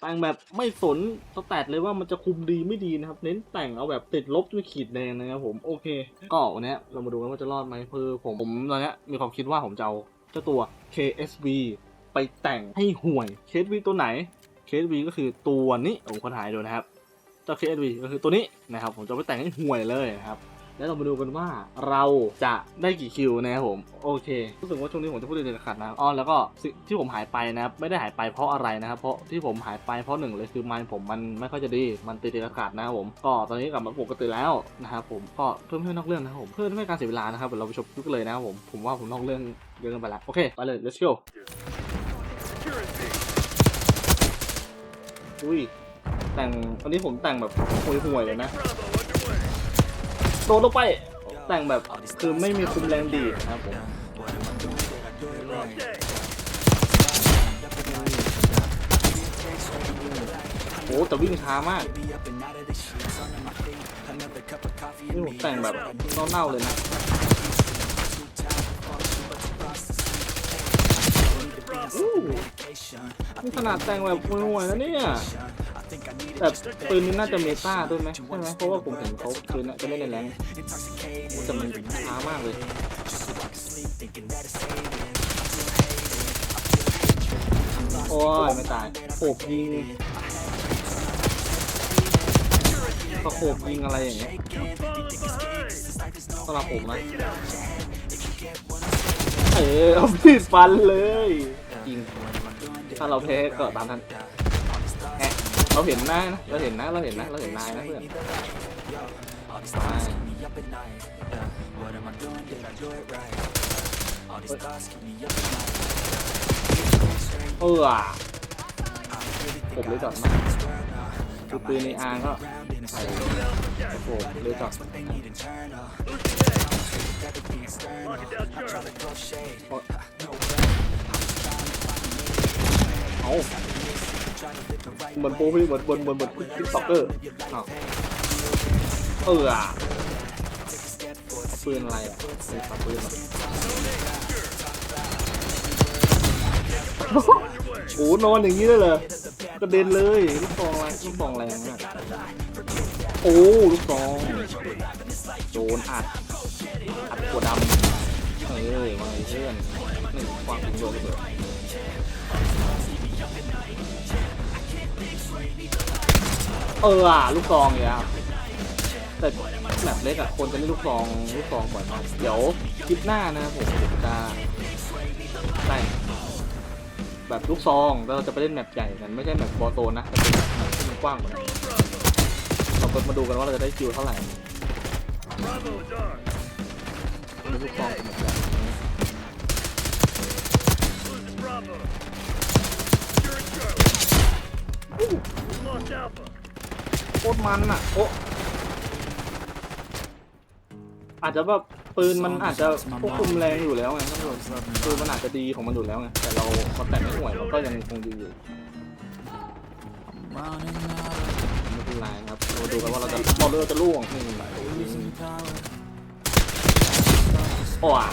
แต่งแบบไม่สนสแตทเลยว่ามันจะคุมดีไม่ดีนะครับ เน้นแต่งเอาแบบติดลบด้วยขีดแดงนะครับผมโอเค ก็วันเนี้ยเรามาดูกันว่าจะรอดไหมคือผมผมตอนนี้มีความคิดว่าผมจะเอาเจ้าตัว KSV ไปแต่งให้ห่วย KSV ตัวไหน KSV ก็คือตัวนี้ผมคนหายดูนะครับเจ้า KSV ก็คือตัวนี้นะครับ ผมจะไปแต่งให้ห่วยเลยนะครับ แล้วเรามาดูกันว่าเราจะได้กี่คิวนะครับผมโอเครู้สึกว่าช่วงนี้ผมจะพูดเรื่องขัดนะอ๋อแล้วก็ที่ผมหายไปนะครับไม่ได้หายไปเพราะอะไรนะครับเพราะที่ผมหายไปเพราะหนึ่งเลยคือมันผมมันไม่ค่อยจะดีมันติดติดขัดนะครับผมก็ตอนนี้กลับมาปกติแล้วนะครับผมก็เพิ่มเพื่อนนอกเรื่องนะครับผมเพื่อไม่ให้การเสียเวลานะครับเราไปชมคลิปกันเลยนะครับผมผมว่าผมนอกเรื่องเยอะเกินไปแล้วโอเคไปเลย let's go อุ้ยแต่งตอนนี้ผมแต่งแบบห่วยๆเลยนะ โดนลงไป แต่งแบบคือไม่มีคุมแรงดีนะครับผมโอ้แต่วิ่งช้ามากนี่ผมแต่งแบบเน่าๆเลยนะนี่ขนาดแต่งแบบห่วยๆนะเนี่ย แต่ปืนนี้น่าจะเมตาด้วยไหมใช่ไหมเพราะว่าผมเห็นเขาปืนน่ะจะเล่นในแรงค์แต่มันช้ามากเลยโอ้ยไม่ตายโขบยิงประโขบยิงอะไรอย่างเงี้ยสำหรับผมนะเออเอามีดฟันเลย จริง ถ้าเราแพ้ก็ตามนั้นแอะ เราเห็นหน้านะเราเห็นนะเราเห็นนะเราเห็นนายนะเพื่อนเออผมเลยจอดมาคือปืนในอาร์ก็ใส่โอ้โหเลยจอดเอา เหมือนโปรพี่เหมือนบนบนบนทิกตอกเกอร์เออเอาปืนอะไรอะปืนปืนโอ้โหนอนอย่างนี้เลยเหรอกระเด็นเลยลูกซองอะไรลูกซองแรงมากโอ้ลูกซองโดนอัดอัดหัวดำเออมาเพื่อนนี่ความถึงโดนเบิด เอออะลูกซองเนี่ยครับแต่แบบเล็กอะคนจะเล่นลูกซองลูกซองบ่อยมากเดี๋ยวคลิปหน้านะผมจะแต่แบบลูกซองแล้วเราจะไปเล่นแมปใหญ่กันไม่ใช่แมปบอโซนนะจะเป็นแมปที่มันกว้างกว่านั้นเราก็มาดูกันว่าเราจะได้คิวเท่าไหร่ลูกซองแมปใหญ่ โคตรมันอะโอ้อาจจะแบบปืนมันอาจจะควบคุมแรงอยู่แล้วไงท่านผู้ชมปืนมันอาจจะดีของมันอยู่แล้วไงแต่เรามาแต่งไม่ห่วยเราก็ยังคงดีอยู่ไม่เป็นไรนะครับเราดูกันว่าเราจะเราเลือจะล่วงนี่ไหนโอ้ย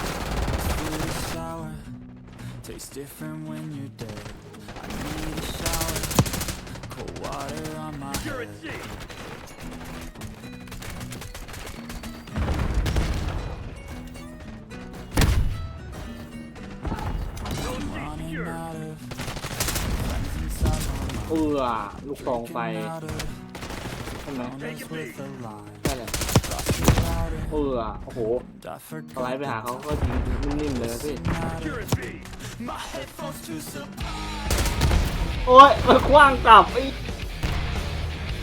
water on my head. Running out of friends inside my เออลูกซอง mind. ไฟ Getting out of ใช่ไหม corners with the line. ใช่เลย Lost without it. เออโอ้โห I ส forgot ไลด์ไปหาเขาก็ยิงนิ่มๆเลยนะพี่ my headphones to support. โอ้ยมันคว้างกลับไอ้ เ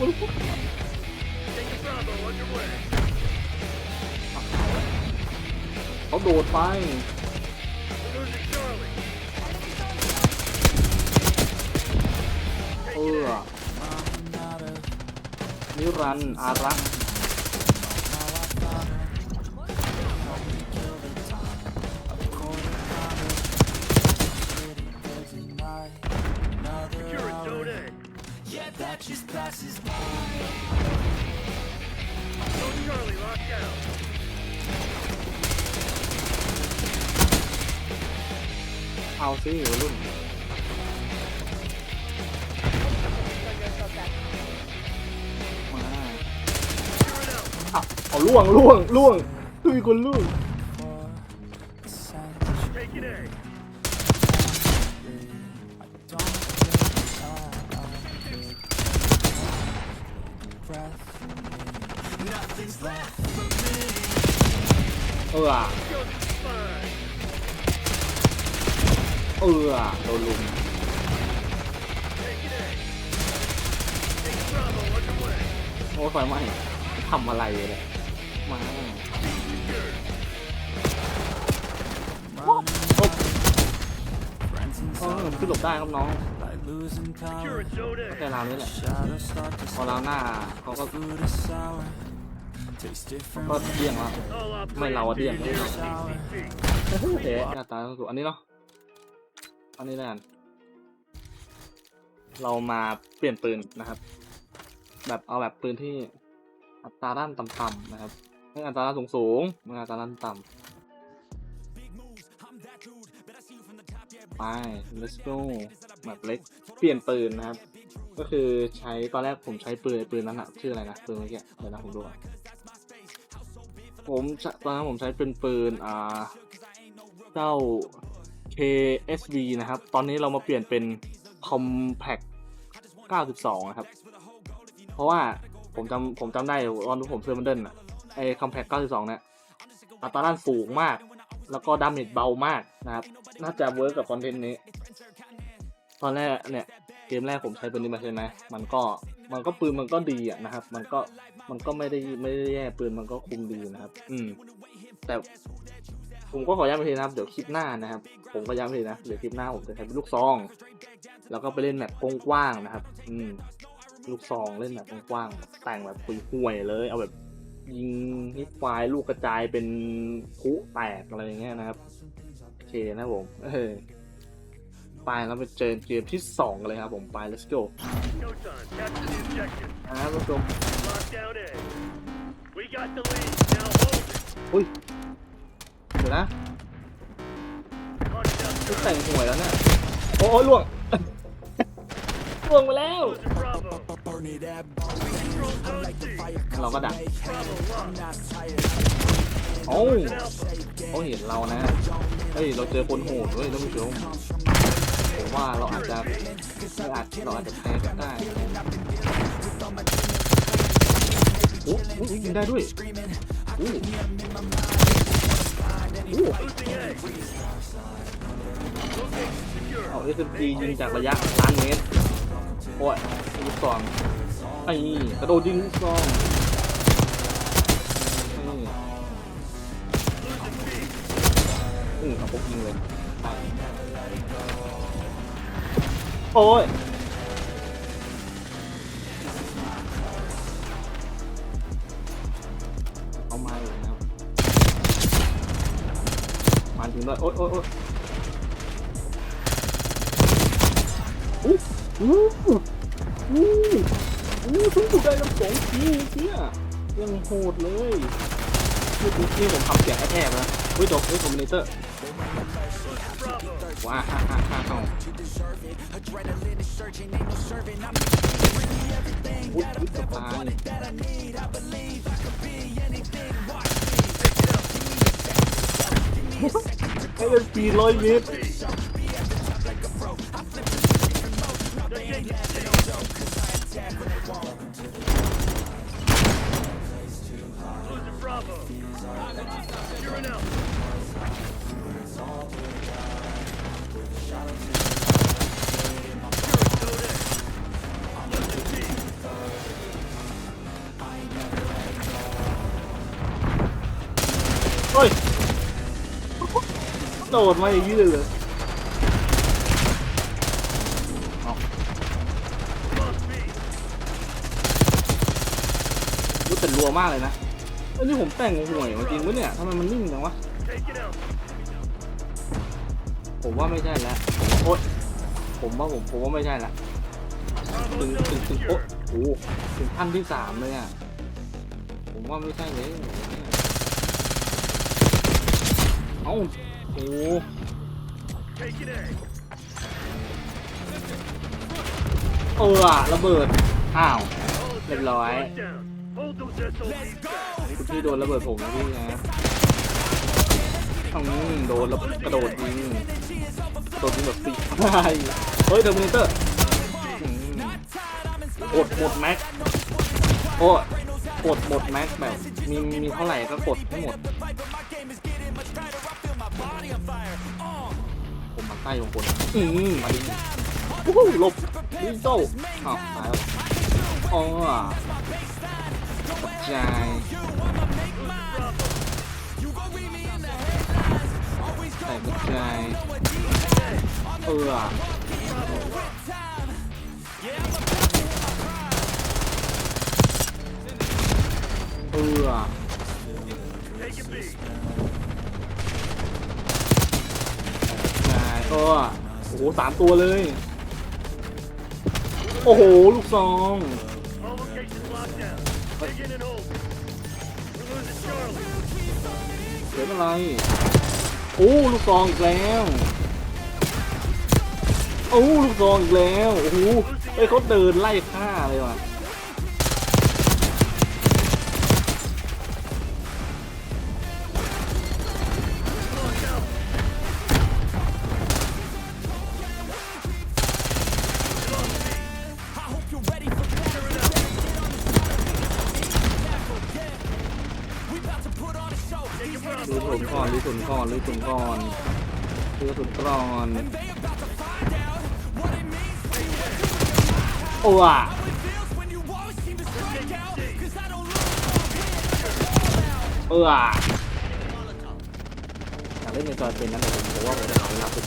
ขาโดดไป เออ Running out of นิรันดร์อารักษ์ สิวัยรุ่นมาอ่ะเอาล่วงล่วงล่วงดูมีคนล่วง Nothing's left for me. เออ เออโดนลุมโอ้ยไฟไหม้ทำอะไรเลยมาเออขึ้นหลบได้ครับน้องแค่ราวนี้แหละพอราวหน้าเขาก็ก็เดี่ยงแล้วไม่เราอะเดี่ยงไม่เราเอ๊ะหน้าตาต้องถูกอันนี้เนาะ นนี้แล้วกันเรามาเปลี่ยนปืนนะครับ แบบเอาแบบปืนที่อัตราด้านต่ำๆนะครับไม่อัตราด้านสูงๆไม่อัตราด้านต่ำไป let's go แบบเล็กเปลี่ยนปืนนะครับ ก็คือใช้ตอนแรกผมใช้ปืนปืนนั้นอะชื่ออะไรนะปืนเมื่อกี้เดี๋ยวนะผมดูผมตอนนั้นผมใช้เป็นปืนอ่าเจ้า KSV นะครับ ตอนนี้เรามาเปลี่ยนเป็น Compact 92 นะครับ เพราะว่าผมจำผมจำได้ตอนที่ผมซื้อมันเดิลอะไอ้ Compact 92 เนี่ยอัตราด้านสูงมาก แล้วก็ดาเมจเบามากนะครับ น่าจะเวิร์กกับคอนเทนต์นี้ ตอนแรกเนี่ยเกมแรกผมใช้ปืนนี้มาใช่ไหมมันก็มันก็ปืนมันก็ดีอะนะครับ มันก็มันก็ไม่ได้ไม่ได้แย่ปืนมันก็คุมดีนะครับ อืมแต่ ผมก็ขอย้ำอีกทีนะครับ เดี๋ยวคลิปหน้านะครับ ผมก็ย้ำอีกทีนะ เดี๋ยวคลิปหน้าผมจะใช้เป็นลูกซอง แล้วก็ไปเล่นแบบกว้างๆนะครับ อืม ลูกซองเล่นแบบกว้างๆ แต่งแบบห่วยๆเลย เอาแบบยิงฮิตไฟล์ลูกกระจายเป็นพลุแตกอะไรอย่างเงี้ยนะครับ โอเคนะผม เออไปแล้วไปเจอเกมที่สองกันเลยครับผมไป let's go No time. Capture the objective. นะครับผู้ชม Lock down A. We got the lead. Now hold it. อุ้ย เดี๋ยวนะ Launch down ไม่แต่งหวยแล้วเนี่ยโอ้ยล่วง ล่วงไปแล้ว เราก็ดักโอ้เขาเห็นเรานะ เฮ้ย เราเจอคนโหดเว้ยท่านผู้ชมผมว่าเราอาจจะอาจเราอาจจะแพ้ก็ได้โอ้โหยิงได้ด้วยโอ้ เอา SMG ยิงจากระยะล้านเมตรโอ้ยลูกซองไอ้นี่กระโดดยิงลูกซองนี่ Losing B. อืมเอาพกยิงเลยโอ้ย มาถึงด้วยโอ๊ยโอ๊ยโอ๊ยอู้อู้อู้อู้ทุกถูกได้ลำสองทีเนี่ยยังโหดเลยนี่คือที่ผมทำเสียงแอบนะอุ้ยจบอุ้ยคอมบิเนเตอร์ว้าฮ่าฮ่าฮ่าฮ่าอุ้ยอุ้ยสะพาน ให้เป็นสี่ร้อยเมตร Losing Bravo. You're โดดมาอย่างนี้เลยเหรอรู้แต่รัวมากเลยนะอ้นี่ผมแต่งห่วยมาจริงปะเนี่ยทำไมมันนิ่งจังวะ ผมว่าไม่ใช่แล้วผมโอ๊ยผมว่าผมผมว่าไม่ใช่ละ Bravo ถึงถึงถึงโอ๊ย secure. โอ้ถึงขั้นที่สามเลยอะ ผมว่าไม่ใช่เลย เอ้า โอ้เออระเบิด อ้าว All Red light. objectives locked down. Hold Hold those SOBs back. คุณพี่โดนระเบิดผมนะพี่นะอืมโดนแล้วกระโดดยิงโดดยิงแบบปีกไายเฮ้ยเทอร์มินเตอร์กดหมดแม็กโอ้กดหมดแม็กแบบมีมีเท่าไหร่ก็กดให้หมด ใต้ของคนอืมมาดิวู้หูหลบดิโต้อ้าวตายแล้วอ๋อใจายใส่กระจายเออเออ โอ้โหสามตัวเลย โอ้โห ลูกซอง เกิดอะไร โอ้ลูกซองอีกแล้ว โอ้ลูกซองอีกแล้ว โอ้โหเฮ้ยเขาเดินไล่ฆ่าเลยว่ะ ถุนก่อนดูถุนก่อนดูถุนก่อนดูถุนก่อนโอ้อะเอออะอยากเล่นในจอยเป็นนั่นเลยผมว่าผมจะเอาเวลาเป็น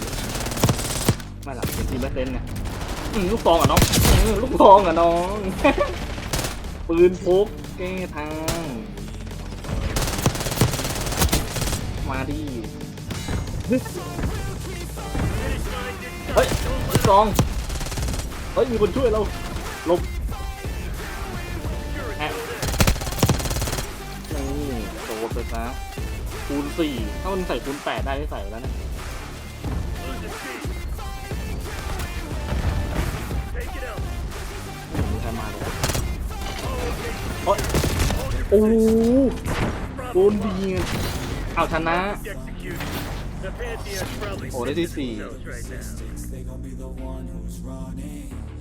ไม่หลับเป็นทีมแบทเล่นไงอืมลูกซองอะน้องอืมลูกซองอะน้อง ปืนพกแก้ทาง มาดิเฮ้ยลูกซอง เฮ้ย มีคนช่วยเราหลบแอะนี่โดดไปซะคูณสี่ถ้ามันใส่คูณแปดได้ไม่ใส่แล้วนะ Losing B. Take it out. ไม่มีใครมาเลย All locations โอ้ย hold your โอ้โห Bravo โดนดีไง เอาชนะ executed. The Pantheon's probably โอ้ได้ที่สี่ themselves right now.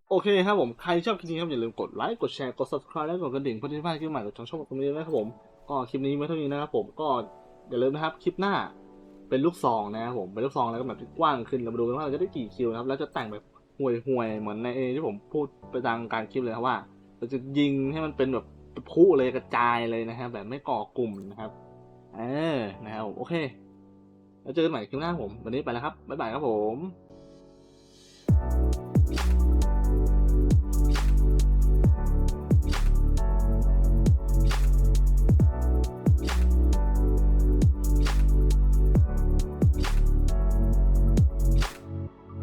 โอเคครับผม ใครชอบคลิปนี้ครับอย่าลืมกดไลค์ กดแชร์ กด subscribe และกดกระดิ่งเพื่อที่จะไม่พลาดคลิปใหม่กับช่องช่องตรงนี้นะครับผม ก็คลิปนี้ไม่เท่านี้นะครับผมก็อย่าลืมนะครับคลิปหน้าเป็นลูกซองนะครับผมเป็นลูกซองแล้วก็แบบที่กว้างขึ้นเรามาดูกันว่าเราจะได้กี่คิวนะครับแล้วจะแต่งแบบห่วยห่วยๆเหมือนในเอที่ผมพูดไปตามการคลิปเลยครับว่า เราจะยิงให้มันเป็นแบบพลุเลยกระจายเลยนะครับแบบไม่ก่อกลุ่มนะครับ เออนะครับผมโอเค แล้วเจอกันใหม่คลิปหน้าผม วันนี้ไปแล้วครับ บ๊ายบายครับผม